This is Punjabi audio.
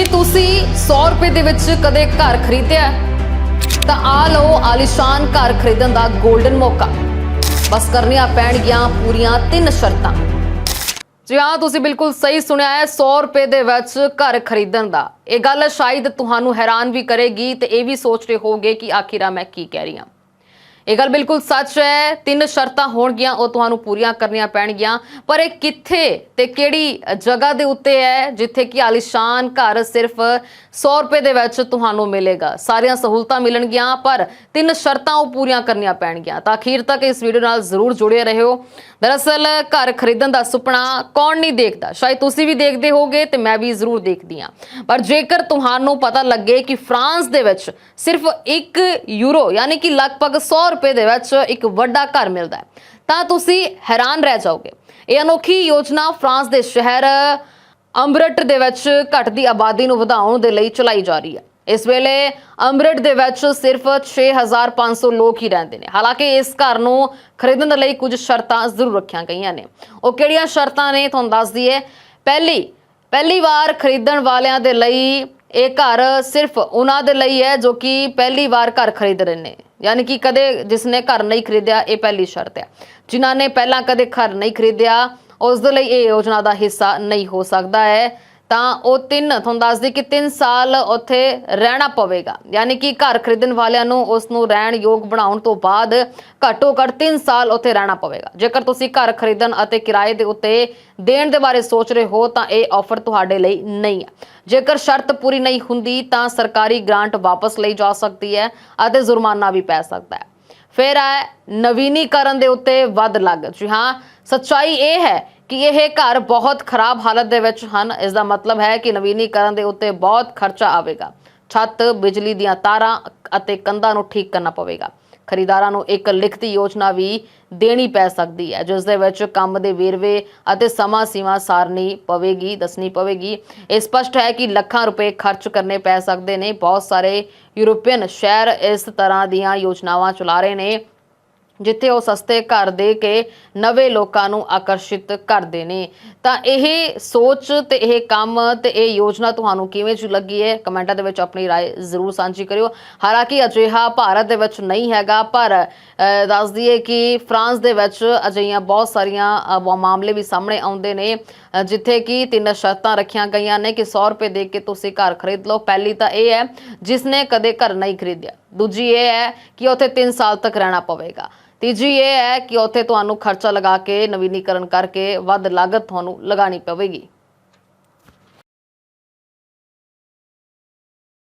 ਕੀ ਤੁਸੀਂ 100 ਰੁਪਏ ਦੇ ਵਿੱਚ ਕਦੇ ਘਰ ਖਰੀਦਿਆ ਤਾਂ ਆ ਲਓ ਆਲੀਸ਼ਾਨ ਘਰ ਖਰੀਦਣ ਦਾ 골ਡਨ ਮੌਕਾ। ਬਸ ਕਰਨੀਆਂ ਪੈਣਗੀਆਂ ਪੂਰੀਆਂ ਤਿੰਨ ਸ਼ਰਤਾਂ। ਜੀ ਹਾਂ, ਤੁਸੀਂ ਬਿਲਕੁਲ ਸਹੀ ਸੁਣਿਆ ਹੈ 100 ਰੁਪਏ ਦੇ ਵਿੱਚ ਘਰ ਖਰੀਦਣ ਦਾ। ਇਹ ਗੱਲ ਸ਼ਾਇਦ ਤੁਹਾਨੂੰ ਹੈਰਾਨ ਵੀ ਕਰੇਗੀ ਤੇ ਇਹ ਵੀ ਸੋਚ ਰਹੇ ਹੋਗੇ ਕਿ ਆਖਿਰ ਮੈਂ ਕੀ ਕਹਿ ਰਹੀ ਹਾਂ। ਇਹ ਗੱਲ ਬਿਲਕੁਲ ਸੱਚ ਹੈ। ਤਿੰਨ ਸ਼ਰਤਾਂ ਹੋਣਗੀਆਂ, ਉਹ ਤੁਹਾਨੂੰ ਪੂਰੀਆਂ ਕਰਨੀਆਂ ਪੈਣਗੀਆਂ। ਪਰ ਇਹ ਕਿੱਥੇ ਤੇ ਕਿਹੜੀ ਜਗ੍ਹਾ ਦੇ ਉੱਤੇ ਹੈ, ਜਿੱਥੇ ਕਿ ਆਲੀਸ਼ਾਨ ਘਰ ਸਿਰਫ 100 ਰੁਪਏ ਦੇ ਵਿੱਚ ਤੁਹਾਨੂੰ ਮਿਲੇਗਾ। ਸਾਰੀਆਂ ਸਹੂਲਤਾਂ ਮਿਲਣਗੀਆਂ, ਪਰ ਤਿੰਨ ਸ਼ਰਤਾਂ ਉਹ ਪੂਰੀਆਂ ਕਰਨੀਆਂ ਪੈਣਗੀਆਂ। ਤਾਂ ਅਖੀਰ ਤੱਕ ਇਸ ਵੀਡੀਓ ਨਾਲ ਜ਼ਰੂਰ ਜੁੜੇ ਰਹਿਓ ਦਰਅਸਲ, ਘਰ ਖਰੀਦਣ ਦਾ ਸੁਪਨਾ ਕੌਣ ਨਹੀਂ ਦੇਖਦਾ? ਸ਼ਾਇਦ ਤੁਸੀਂ ਵੀ ਦੇਖਦੇ ਹੋਗੇ ਤੇ ਮੈਂ ਵੀ ਜ਼ਰੂਰ ਦੇਖਦੀ ਹਾਂ। ਪਰ ਜੇਕਰ ਤੁਹਾਨੂੰ ਪਤਾ ਲੱਗੇ ਕਿ ਫਰਾਂਸ ਦੇ ਵਿੱਚ ਸਿਰਫ 1 ਯੂਰੋ, ਯਾਨੀ ਕਿ ਲਗਭਗ 100 ਰੁਪਏ ਦੇ ਵਿੱਚ ਇੱਕ ਵੱਡਾ ਘਰ ਮਿਲਦਾ ਹੈ। ਤਾਂ ਤੁਸੀਂ ਹੈਰਾਨ ਰਹਿ ਜਾਓਗੇ। ਇਹ ਅਨੋਖੀ ਯੋਜਨਾ ਫਰਾਂਸ ਦੇ ਸ਼ਹਿਰ ਅੰਬਰਟ ਦੇ ਵਿੱਚ ਘਟਦੀ ਆਬਾਦੀ ਨੂੰ ਵਧਾਉਣ ਦੇ ਲਈ ਚਲਾਈ ਜਾ ਰਹੀ ਹੈ। ਇਸ ਵੇਲੇ ਅੰਮ੍ਰਿਤ ਦੇ ਵਿੱਚ ਸਿਰਫ 6500 ਲੋਕ ਹੀ ਰਹਿੰਦੇ ਨੇ। ਹਾਲਾਂਕਿ ਇਸ ਘਰ ਨੂੰ ਖਰੀਦਣ ਲਈ ਕੁਝ ਸ਼ਰਤਾਂ ਜ਼ਰੂਰ ਰੱਖੀਆਂ ਗਈਆਂ ਨੇ। ਉਹ ਕਿਹੜੀਆਂ ਸ਼ਰਤਾਂ ਨੇ? ਤੁਹਾਨੂੰ ਦੱਸ ਦਈਏ। ਪਹਿਲੀ ਪਹਿਲੀ ਵਾਰ ਖਰੀਦਣ ਵਾਲਿਆਂ ਦੇ ਲਈ ਇਹ ਘਰ ਸਿਰਫ ਉਹਨਾਂ ਦੇ ਲਈ ਹੈ ਜੋ ਕਿ ਪਹਿਲੀ ਵਾਰ ਘਰ ਖਰੀਦ ਰਹੇ ਨੇ। ਯਾਨੀ ਕਿ ਕਦੇ ਜਿਸਨੇ ਘਰ ਨਹੀਂ ਖਰੀਦਿਆ, ਇਹ ਪਹਿਲੀ ਸ਼ਰਤ ਹੈ। ਜਿਨ੍ਹਾਂ ਨੇ ਪਹਿਲਾਂ ਕਦੇ ਘਰ ਨਹੀਂ ਖਰੀਦਿਆ, ਉਸ ਦੇ ਲਈ ਇਹ ਯੋਜਨਾ ਦਾ ਹਿੱਸਾ ਨਹੀਂ ਹੋ ਸਕਦਾ ਹੈ। ਤਾਂ ਉਹ ਤਿੰਨ, ਤੁਹਾਨੂੰ ਦੱਸਦੀ ਕਿ 3 ਸਾਲ ਉੱਥੇ ਰਹਿਣਾ ਪਵੇਗਾ। ਯਾਨੀ ਕਿ ਘਰ ਖਰੀਦਣ ਵਾਲਿਆਂ ਨੂੰ ਉਸ ਨੂੰ ਰਹਿਣ ਯੋਗ ਬਣਾਉਣ ਤੋਂ ਬਾਅਦ ਘੱਟੋ ਘੱਟ 3 ਸਾਲ ਉੱਥੇ ਰਹਿਣਾ ਪਵੇਗਾ। ਜੇਕਰ ਤੁਸੀਂ ਘਰ ਖਰੀਦਣ ਅਤੇ ਕਿਰਾਏ ਦੇ ਉੱਤੇ ਦੇਣ ਦੇ ਬਾਰੇ ਸੋਚ ਰਹੇ ਹੋ, ਤਾਂ ਇਹ ਆਫਰ ਤੁਹਾਡੇ ਲਈ ਨਹੀਂ ਹੈ ਜੇਕਰ ਸ਼ਰਤ ਪੂਰੀ ਨਹੀਂ ਹੁੰਦੀ, ਤਾਂ ਸਰਕਾਰੀ ਗ੍ਰਾਂਟ ਵਾਪਸ ਲਈ ਜਾ ਸਕਦੀ ਹੈ ਅਤੇ ਜੁਰਮਾਨਾ ਵੀ ਪੈ ਸਕਦਾ ਹੈ। ਫਿਰ ਹੈ ਨਵੀਨੀਕਰਨ ਦੇ ਉੱਤੇ ਵੱਧ ਲੱਗ ਜੀ ਹਾਂ, ਸੱਚਾਈ ਇਹ ਹੈ ਕਿ ਇਹ ਘਰ ਬਹੁਤ ਖਰਾਬ ਹਾਲਤ ਦੇ ਵਿੱਚ ਹਨ। ਇਸ ਦਾ ਮਤਲਬ ਹੈ ਕਿ ਨਵੀਨੀਕਰਨ ਦੇ ਉੱਤੇ ਬਹੁਤ ਖਰਚਾ ਆਵੇਗਾ। ਛੱਤ, ਬਿਜਲੀ ਦੀਆਂ ਤਾਰਾਂ ਅਤੇ ਕੰਧਾਂ ਨੂੰ ਠੀਕ ਕਰਨਾ ਪਵੇਗਾ। ਖਰੀਦਾਰਾਂ ਨੂੰ ਇੱਕ ਲਿਖਤੀ ਯੋਜਨਾ ਵੀ ਦੇਣੀ ਪੈ ਸਕਦੀ ਹੈ, ਜਿਸ ਦੇ ਵਿੱਚ ਕੰਮ ਦੇ ਵੇਰਵੇ ਅਤੇ ਸਮਾਂ ਸੀਮਾ ਸਾਰਨੀ ਪਵੇਗੀ, ਦੱਸਣੀ ਪਵੇਗੀ। ਇਹ ਸਪਸ਼ਟ ਹੈ ਕਿ ਲੱਖਾਂ ਰੁਪਏ ਖਰਚ ਕਰਨੇ ਪੈ ਸਕਦੇ ਨੇ। ਬਹੁਤ ਸਾਰੇ ਯੂਰੋਪੀਅਨ ਸ਼ਹਿਰ ਇਸ ਤਰ੍ਹਾਂ ਦੀਆਂ ਯੋਜਨਾਵਾਂ ਚਲਾ ਰਹੇ ਨੇ। ਜਿੱਥੇ ਉਹ ਸਸਤੇ ਘਰ ਦੇ ਕੇ ਨਵੇਂ ਲੋਕਾਂ ਨੂੰ ਆਕਰਸ਼ਿਤ ਕਰਦੇ ਨੇ ਤਾਂ ਇਹ ਸੋਚ ਤੇ ਇਹ ਕੰਮ ਤੇ ਇਹ ਯੋਜਨਾ ਤੁਹਾਨੂੰ ਕਿਵੇਂ ਚ ਲੱਗੀ ਹੈ ਕਮੈਂਟਾਂ ਦੇ ਵਿੱਚ ਆਪਣੀ رائے ਜ਼ਰੂਰ ਸਾਂਝੀ ਕਰਿਓ ਹਾਲਾਂਕਿ ਅਜਿਹਾ ਭਾਰਤ ਦੇ ਵਿੱਚ ਨਹੀਂ ਹੈਗਾ ਪਰ ਅਹ, ਦੱਸ ਦਈਏ ਕਿ ਫਰਾਂਸ ਦੇ ਵਿੱਚ ਅਜਿਹੀਆਂ ਬਹੁਤ ਸਾਰੀਆਂ ਅਹ, ਮਾਮਲੇ ਵੀ ਸਾਹਮਣੇ ਆਉਂਦੇ ਨੇ ਅਹ, ਜਿੱਥੇ ਕਿ ਤਿੰਨ ਸ਼ਰਤਾਂ ਰੱਖੀਆਂ ਗਈਆਂ ਨੇ ਕਿ 100 ਰੁਪਏ ਦੇ ਕੇ ਤੁਸੀਂ ਘਰ ਖਰੀਦ ਲਓ ਪਹਿਲੀ ਤਾਂ ਇਹ ਹੈ ਜਿਸਨੇ ਕਦੇ ਘਰ ਨਹੀਂ ਖਰੀਦਿਆ ਦੂਜੀ ਇਹ ਹੈ ਕਿ ਉੱਥੇ 3 ਸਾਲ ਤੱਕ ਰਹਿਣਾ ਪਵੇਗਾ ਤੀਜੀ ਇਹ ਹੈ ਕਿ ਉੱਥੇ ਤੁਹਾਨੂੰ ਖਰਚਾ ਲਗਾ ਕੇ ਨਵੀਨੀਕਰਨ ਕਰਕੇ ਵੱਧ ਲਾਗਤ ਤੁਹਾਨੂੰ ਲਗਾਣੀ ਪਵੇਗੀ।